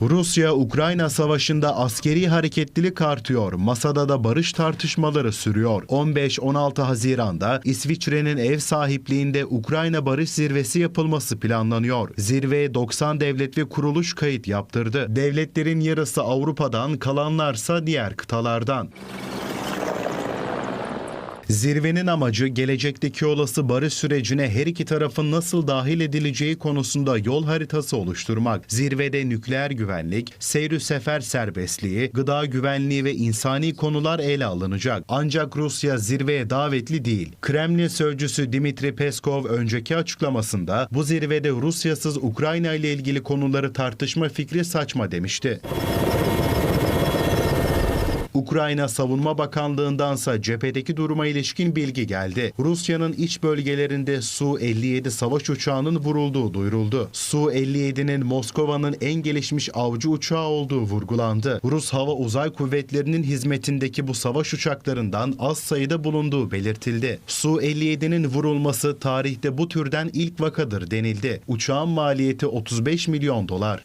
Rusya-Ukrayna savaşında askeri hareketlilik artıyor. Masada da barış tartışmaları sürüyor. 15-16 Haziran'da İsviçre'nin ev sahipliğinde Ukrayna Barış Zirvesi yapılması planlanıyor. Zirveye 90 devlet ve kuruluş kayıt yaptırdı. Devletlerin yarısı Avrupa'dan, kalanlarsa diğer kıtalardan. Zirvenin amacı gelecekteki olası barış sürecine her iki tarafın nasıl dahil edileceği konusunda yol haritası oluşturmak. Zirvede nükleer güvenlik, seyri sefer serbestliği, gıda güvenliği ve insani konular ele alınacak. Ancak Rusya zirveye davetli değil. Kremlin sözcüsü Dimitri Peskov önceki açıklamasında bu zirvede Rusyasız Ukrayna ile ilgili konuları tartışma fikri saçma demişti. Ukrayna Savunma Bakanlığı'ndansa cephedeki duruma ilişkin bilgi geldi. Rusya'nın iç bölgelerinde Su-57 savaş uçağının vurulduğu duyuruldu. Su-57'nin Moskova'nın en gelişmiş avcı uçağı olduğu vurgulandı. Rus Hava Uzay Kuvvetleri'nin hizmetindeki bu savaş uçaklarından az sayıda bulunduğu belirtildi. Su-57'nin vurulması tarihte bu türden ilk vakadır denildi. Uçağın maliyeti 35 milyon dolar.